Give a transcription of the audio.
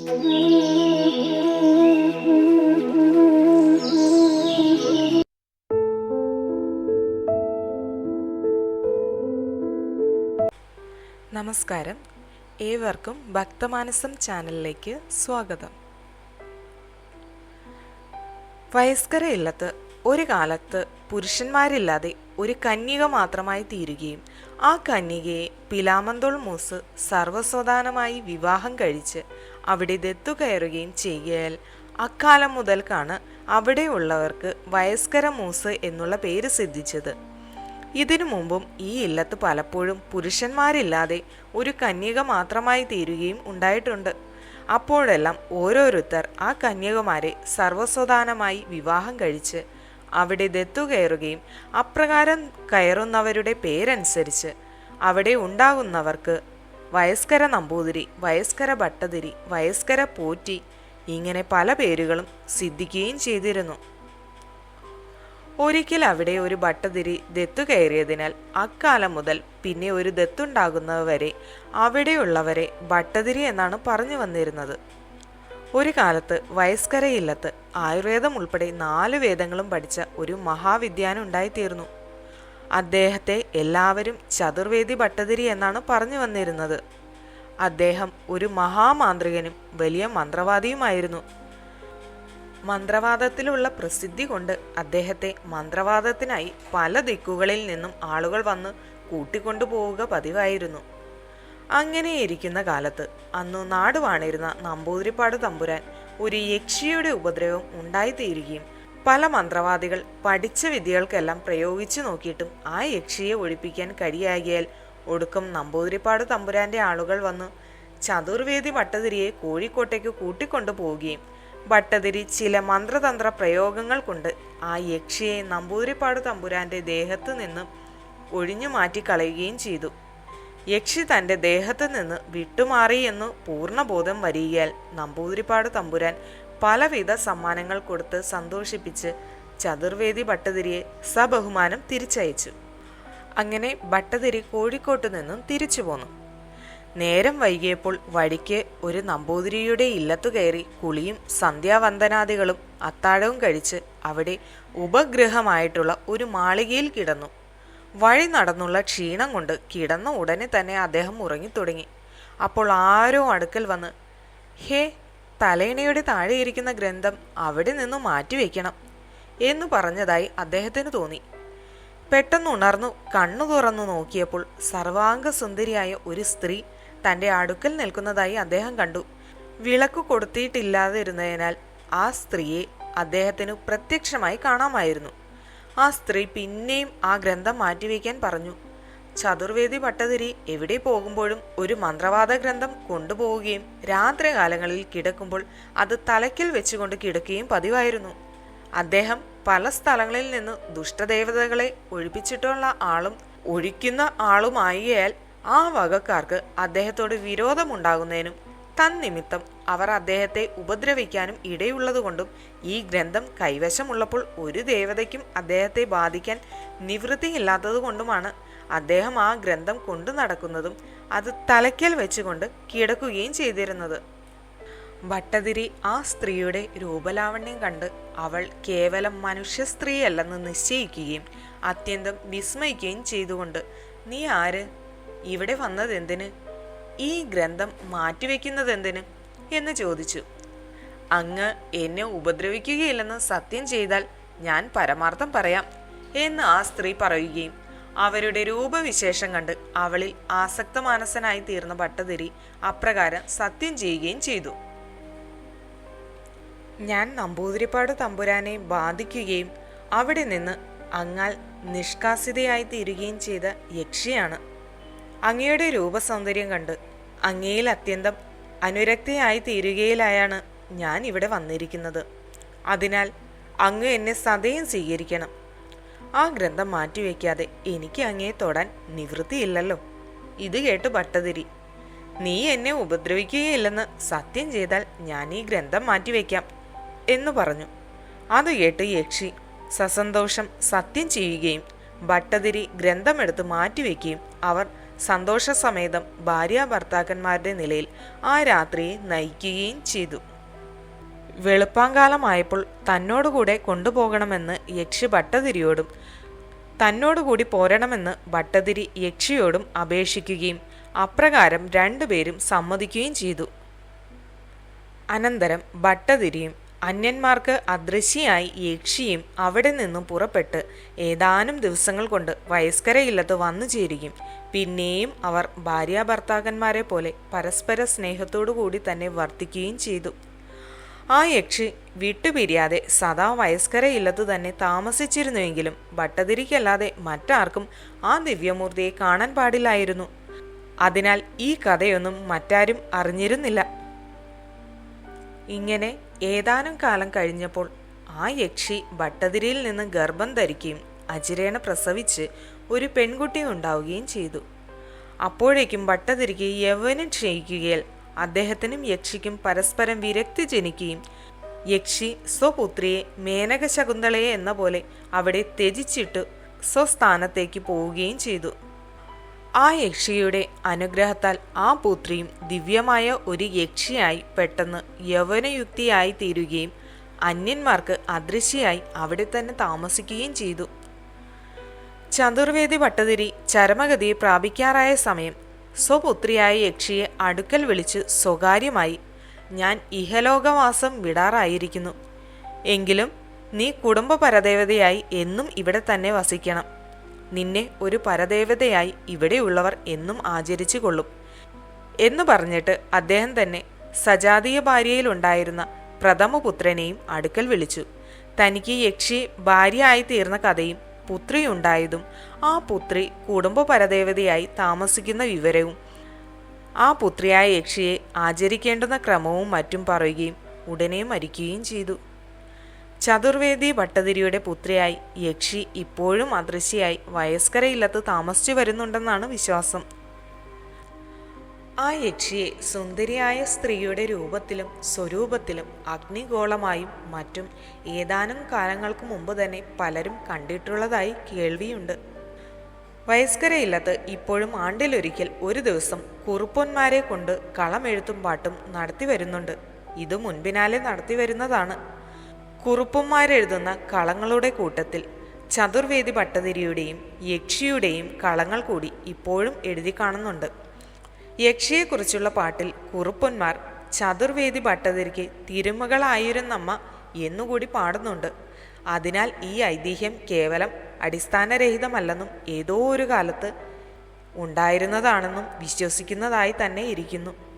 നമസ്കാരം. ഏവർക്കും ഭക്തമാനസം ചാനലിലേക്ക് സ്വാഗതം. വയസ്കര ഇല്ലത്ത് ഒരു കാലത്ത് പുരുഷന്മാരില്ലാതെ ഒരു കന്യക മാത്രമായി തീരുകയും ആ കന്യകയെ പിലാമന്തോൾ മൂസ് സർവസ്വധാനമായി വിവാഹം കഴിച്ച് അവിടെ ദത്തു കയറുകയും ചെയ്യൽ. അക്കാലം മുതൽക്കാണ് അവിടെയുള്ളവർക്ക് വയസ്കര മൂസ് എന്നുള്ള പേര് സിദ്ധിച്ചത്. ഇതിനു മുമ്പും ഈ ഇല്ലത്ത് പലപ്പോഴും പുരുഷന്മാരില്ലാതെ ഒരു കന്യക മാത്രമായി തീരുകയും ഉണ്ടായിട്ടുണ്ട്. അപ്പോഴെല്ലാം ഓരോരുത്തർ ആ കന്യകമാരെ സർവസ്വധാനമായി വിവാഹം കഴിച്ച് അവിടെ ദത്തു കയറുകയും അപ്രകാരം കയറുന്നവരുടെ പേരനുസരിച്ച് അവിടെ ഉണ്ടാകുന്നവർക്ക് വയസ്കര നമ്പൂതിരി വയസ്കര ഭട്ടതിരി വയസ്കര പോറ്റി ഇങ്ങനെ പല പേരുകളും സിദ്ധിക്കുകയും ചെയ്തിരുന്നു. ഒരിക്കൽ അവിടെ ഒരു ഭട്ടതിരി ദത്തു കയറിയതിനാൽ അക്കാലം മുതൽ പിന്നെ ഒരു ദത്തുണ്ടാകുന്നവരെ അവിടെയുള്ളവരെ ഭട്ടതിരി എന്നാണ് പറഞ്ഞു വന്നിരുന്നത്. ഒരു കാലത്ത് വയസ്കരയില്ലത്ത് ആയുർവേദം ഉൾപ്പെടെ നാല് വേദങ്ങളും പഠിച്ച ഒരു മഹാവിദ്യാനം ഉണ്ടായിത്തീർന്നു അദ്ദേഹത്തെ എല്ലാവരും ചതുർവേദി ഭട്ടതിരി എന്നാണ് പറഞ്ഞു വന്നിരുന്നത്. അദ്ദേഹം ഒരു മഹാമാന്ത്രികനും വലിയ മന്ത്രവാദിയുമായിരുന്നു. മന്ത്രവാദത്തിലുള്ള പ്രസിദ്ധി കൊണ്ട് അദ്ദേഹത്തെ മന്ത്രവാദത്തിനായി പല ദിക്കുകളിൽ നിന്നും ആളുകൾ വന്ന് കൂട്ടിക്കൊണ്ടുപോവുക പതിവായിരുന്നു. അങ്ങനെയിരിക്കുന്ന കാലത്ത് അന്നു നാടുവാണിരുന്ന നമ്പൂതിരിപ്പാട് തമ്പുരാൻ ഒരു യക്ഷിയുടെ ഉപദ്രവം ഉണ്ടായിത്തീരുകയും പല മന്ത്രവാദികൾ പഠിച്ച വിദ്യകൾക്കെല്ലാം പ്രയോഗിച്ചു നോക്കിയിട്ടും ആ യക്ഷിയെ ഒഴിപ്പിക്കാൻ കഴിയാകിയാൽ ഒടുക്കം നമ്പൂതിരിപ്പാട് തമ്പുരാന്റെ ആളുകൾ വന്നു ചതുർവേദി ഭട്ടതിരിയെ കോഴിക്കോട്ടേക്ക് കൂട്ടിക്കൊണ്ടു പോവുകയും ഭട്ടതിരി ചില മന്ത്രതന്ത്ര പ്രയോഗങ്ങൾ കൊണ്ട് ആ യക്ഷിയെ നമ്പൂതിരിപ്പാട് തമ്പുരാന്റെ ദേഹത്ത് നിന്ന് ഒഴിഞ്ഞു മാറ്റിക്കളയുകയും ചെയ്തു. യക്ഷി തന്റെ ദേഹത്ത് നിന്ന് വിട്ടുമാറി എന്ന് പൂർണബോധം വരികയാൽ നമ്പൂതിരിപ്പാട് തമ്പുരാൻ പലവിധ സമ്മാനങ്ങൾ കൊടുത്ത് സന്തോഷിപ്പിച്ച് ചതുർവേദി ഭട്ടതിരിയെ സബഹുമാനം തിരിച്ചയച്ചു. അങ്ങനെ ഭട്ടതിരി കോഴിക്കോട്ട് നിന്നും തിരിച്ചു പോന്നു. നേരം വൈകിയപ്പോൾ വഴിക്ക് ഒരു നമ്പൂതിരിയുടെ ഇല്ലത്തു കയറി കുളിയും സന്ധ്യാവന്ദനാദികളും അത്താഴവും കഴിച്ച് അവിടെ ഉപഗ്രഹമായിട്ടുള്ള ഒരു മാളികയിൽ കിടന്നു. വഴി നടന്നുള്ള ക്ഷീണം കൊണ്ട് കിടന്ന ഉടനെ തന്നെ അദ്ദേഹം ഉറങ്ങിത്തുടങ്ങി. അപ്പോൾ ആരോ അടുക്കൽ വന്ന് ഹേ തലയിണയുടെ താഴെയിരിക്കുന്ന ഗ്രന്ഥം അവിടെ നിന്ന് മാറ്റിവെക്കണം എന്നു പറഞ്ഞതായി അദ്ദേഹത്തിന് തോന്നി. പെട്ടെന്ന് ഉണർന്നു കണ്ണു തുറന്നു നോക്കിയപ്പോൾ സർവാംഗസുന്ദരിയായ ഒരു സ്ത്രീ തന്റെ അടുക്കൽ നിൽക്കുന്നതായി അദ്ദേഹം കണ്ടു. വിളക്ക് കൊടുത്തിട്ടില്ലാതിരുന്നതിനാൽ ആ സ്ത്രീയെ അദ്ദേഹത്തിന് പ്രത്യക്ഷമായി കാണാമായിരുന്നു. ആ സ്ത്രീ പിന്നെയും ആ ഗ്രന്ഥം മാറ്റിവെക്കാൻ പറഞ്ഞു. ചതുർവേദി ഭട്ടതിരി എവിടെ പോകുമ്പോഴും ഒരു മന്ത്രവാദ ഗ്രന്ഥം കൊണ്ടുപോവുകയും രാത്രികാലങ്ങളിൽ കിടക്കുമ്പോൾ അത് തലയ്ക്കിൽ വെച്ചുകൊണ്ട് കിടക്കുകയും പതിവായിരുന്നു. അദ്ദേഹം പല സ്ഥലങ്ങളിൽ നിന്ന് ദുഷ്ടദേവതകളെ ഒഴിപ്പിച്ചിട്ടുള്ള ആളും ഒഴിക്കുന്ന ആളുമായിയാൽ ആ വകക്കാർക്ക് അദ്ദേഹത്തോട് വിരോധമുണ്ടാകുന്നതിനും തന്നിമിത്തം അവർ അദ്ദേഹത്തെ ഉപദ്രവിക്കാനും ഇടയുള്ളതുകൊണ്ടും ഈ ഗ്രന്ഥം കൈവശമുള്ളപ്പോൾ ഒരു ദേവതയ്ക്കും അദ്ദേഹത്തെ ബാധിക്കാൻ നിവൃത്തിയില്ലാത്തതുകൊണ്ടുമാണ് അദ്ദേഹം ആ ഗ്രന്ഥം കൊണ്ടു നടക്കുന്നതും അത് തലയ്ക്കൽ വെച്ചുകൊണ്ട് കിടക്കുകയും ചെയ്തിരുന്നത്. ഭട്ടതിരി ആ സ്ത്രീയുടെ രൂപലാവണ്യം കണ്ട് അവൾ കേവലം മനുഷ്യ സ്ത്രീയല്ലെന്ന് നിശ്ചയിക്കുകയും അത്യന്തം വിസ്മയിക്കുകയും ചെയ്തുകൊണ്ട് നീ ആര്? ഇവിടെ വന്നതെന്തിന്? ഈ ഗ്രന്ഥം മാറ്റിവെക്കുന്നത് എന്തിന് എന്ന് ചോദിച്ചു. അങ്ങ് എന്നെ ഉപദ്രവിക്കുകയില്ലെന്ന് സത്യം ചെയ്താൽ ഞാൻ പരമാർത്ഥം പറയാം എന്ന് ആ സ്ത്രീ പറയുകയും അവരുടെ രൂപവിശേഷം കണ്ട് അവളിൽ ആസക്തമാനസനായി തീർന്ന ഭട്ടതിരി അപ്രകാരം സത്യം ചെയ്യുകയും ചെയ്തു. ഞാൻ നമ്പൂതിരിപ്പാട് തമ്പുരാനെ ബാധിക്കുകയും അവിടെ നിന്ന് അങ്ങാൽ നിഷ്കാസിതയായി തീരുകയും ചെയ്ത യക്ഷിയാണ്. അങ്ങയുടെ രൂപസൗന്ദര്യം കണ്ട് അങ്ങയിൽ അത്യന്തം അനുരക്തയായി തീരുകയിലായാണ് ഞാൻ ഇവിടെ വന്നിരിക്കുന്നത്. അതിനാൽ അങ്ങ് എന്നെ സദയം സ്വീകരിക്കണം. ആ ഗ്രന്ഥം മാറ്റിവെക്കാതെ എനിക്ക് അങ്ങേ തൊടാൻ നിവൃത്തിയില്ലല്ലോ. ഇത് കേട്ട് ഭട്ടതിരി. നീ എന്നെ ഉപദ്രവിക്കുകയില്ലെന്ന് സത്യം ചെയ്താൽ ഞാൻ ഈ ഗ്രന്ഥം മാറ്റിവെക്കാം എന്നു പറഞ്ഞു. അത് കേട്ട് യക്ഷി സസന്തോഷം സത്യം ചെയ്യുകയും ഭട്ടതിരി ഗ്രന്ഥമെടുത്ത് മാറ്റിവെക്കുകയും അവർ സന്തോഷസമേതം ഭാര്യ ഭർത്താക്കന്മാരുടെ നിലയിൽ ആ രാത്രിയെ നയിക്കുകയും ചെയ്തു. വെളുപ്പാങ്കാലമായപ്പോൾ തന്നോടുകൂടെ കൊണ്ടുപോകണമെന്ന് യക്ഷി ഭട്ടതിരിയോടും തന്നോടുകൂടി പോരണമെന്ന് ഭട്ടതിരി യക്ഷിയോടും അപേക്ഷിക്കുകയും അപ്രകാരം രണ്ടുപേരും സമ്മതിക്കുകയും ചെയ്തു. അനന്തരം ഭട്ടതിരിയും അന്യന്മാർക്ക് അദൃശ്യയായി യക്ഷിയും അവിടെ നിന്നും പുറപ്പെട്ട് ഏതാനും ദിവസങ്ങൾ കൊണ്ട് വയസ്കരയില്ലത്ത് വന്നു ചേരുകയും പിന്നെയും അവർ ഭാര്യാഭർത്താക്കന്മാരെ പോലെ പരസ്പര സ്നേഹത്തോടു കൂടി തന്നെ വർത്തിക്കുകയും ചെയ്തു. ആ യക്ഷി വിട്ടുപിരിയാതെ സദാ വയസ്കരയില്ലത്ത് തന്നെ താമസിച്ചിരുന്നുവെങ്കിലും ഭട്ടതിരിക്കല്ലാതെ മറ്റാർക്കും ആ ദിവ്യമൂർത്തിയെ കാണാൻ പാടില്ലായിരുന്നു. അതിനാൽ ഈ കഥയൊന്നും മറ്റാരും അറിഞ്ഞിരുന്നില്ല. ഇങ്ങനെ ഏതാനും കാലം കഴിഞ്ഞപ്പോൾ ആ യക്ഷി ഭട്ടതിരിയിൽ നിന്ന് ഗർഭം ധരിക്കുകയും അജിരേണ പ്രസവിച്ച് ഒരു പെൺകുട്ടി ഉണ്ടാവുകയും ചെയ്തു. അപ്പോഴേക്കും ഭട്ടതിരിക്ക് യൗവനം ക്ഷയിക്കുകയാൽ അദ്ദേഹത്തിനും യക്ഷിക്കും പരസ്പരം വിരക്തി ജനിക്കുകയും യക്ഷി സ്വപുത്രിയെ മേനക ശകുന്തളയെ എന്ന പോലെ അവിടെ ത്യജിച്ചിട്ട് സ്വസ്ഥാനത്തേക്ക് പോവുകയും ചെയ്തു. ആ യക്ഷിയുടെ അനുഗ്രഹത്താൽ ആ പുത്രിയും ദിവ്യമായ ഒരു യക്ഷിയായി പെട്ടെന്ന് യൗവനയുക്തിയായി തീരുകയും അന്യന്മാർക്ക് അദൃശ്യയായി അവിടെ തന്നെ താമസിക്കുകയും ചെയ്തു. ചതുർവേദി ഭട്ടതിരി ചരമഗതിയെ പ്രാപിക്കാറായ സമയം സ്വപുത്രിയായ യക്ഷിയെ അടുക്കൽ വിളിച്ച് സ്വകാര്യമായി ഞാൻ ഇഹലോകവാസം വിടാറായിരിക്കുന്നു. എങ്കിലും നീ കുടുംബ പരദേവതയായി എന്നും ഇവിടെ തന്നെ വസിക്കണം. നിന്നെ ഒരു പരദേവതയായി ഇവിടെയുള്ളവർ എന്നും ആചരിച്ചു കൊള്ളും. എന്ന് പറഞ്ഞിട്ട് അദ്ദേഹം തന്നെ സജാതീയ ഭാര്യയിലുണ്ടായിരുന്ന പ്രഥമപുത്രനെയും അടുക്കൽ വിളിച്ചു. തനിക്ക് യക്ഷി ഭാര്യയായി തീർന്ന കഥയും പുത്രിയുണ്ടായതും ആ പുത്രി കുടുംബ പരദേവതയായി താമസിക്കുന്ന വിവരവും. ആ പുത്രിയായ യക്ഷിയെ ആചരിക്കേണ്ടുന്ന ക്രമവും മറ്റും പറയുകയും ഉടനെ മരിക്കുകയും ചെയ്തു. ചതുർവേദി ഭട്ടതിരിയുടെ പുത്രിയായി യക്ഷി ഇപ്പോഴും അദൃശ്യയായി വയസ്കരയില്ലത്ത് താമസിച്ചു വരുന്നുണ്ടെന്നാണ് വിശ്വാസം. ആ യക്ഷിയെ സുന്ദരിയായ സ്ത്രീയുടെ രൂപത്തിലും സ്വരൂപത്തിലും അഗ്നിഗോളമായും മറ്റും ഏതാനും കാലങ്ങൾക്ക് മുമ്പ് തന്നെ പലരും കണ്ടിട്ടുള്ളതായി കേൾവിയുണ്ട്. വയസ്കരയില്ലത്ത് ഇപ്പോഴും ആണ്ടിലൊരിക്കൽ ഒരു ദിവസം കുറുപ്പൊന്മാരെ കൊണ്ട് കളമെഴുത്തും പാട്ടും നടത്തി വരുന്നുണ്ട്. ഇത് മുൻപിനാലെ നടത്തി വരുന്നതാണ്. കുറുപ്പന്മാരെഴുതുന്ന കളങ്ങളുടെ കൂട്ടത്തിൽ ചതുർവേദി ഭട്ടതിരിയുടെയും യക്ഷിയുടെയും കളങ്ങൾ കൂടി ഇപ്പോഴും എഴുതി കാണുന്നുണ്ട്. യക്ഷിയെക്കുറിച്ചുള്ള പാട്ടിൽ കുറുപ്പന്മാർ ചതുർവേദി ഭട്ടതിരിക്ക് തിരുമകളായിരുന്നമ്മ എന്നുകൂടി പാടുന്നുണ്ട്. അതിനാൽ ഈ ഐതിഹ്യം കേവലം അടിസ്ഥാനരഹിതമല്ലെന്നും ഏതോ ഒരു കാലത്ത് ഉണ്ടായിരുന്നതാണെന്നും വിശ്വസിക്കുന്നതായി തന്നെ ഇരിക്കുന്നു.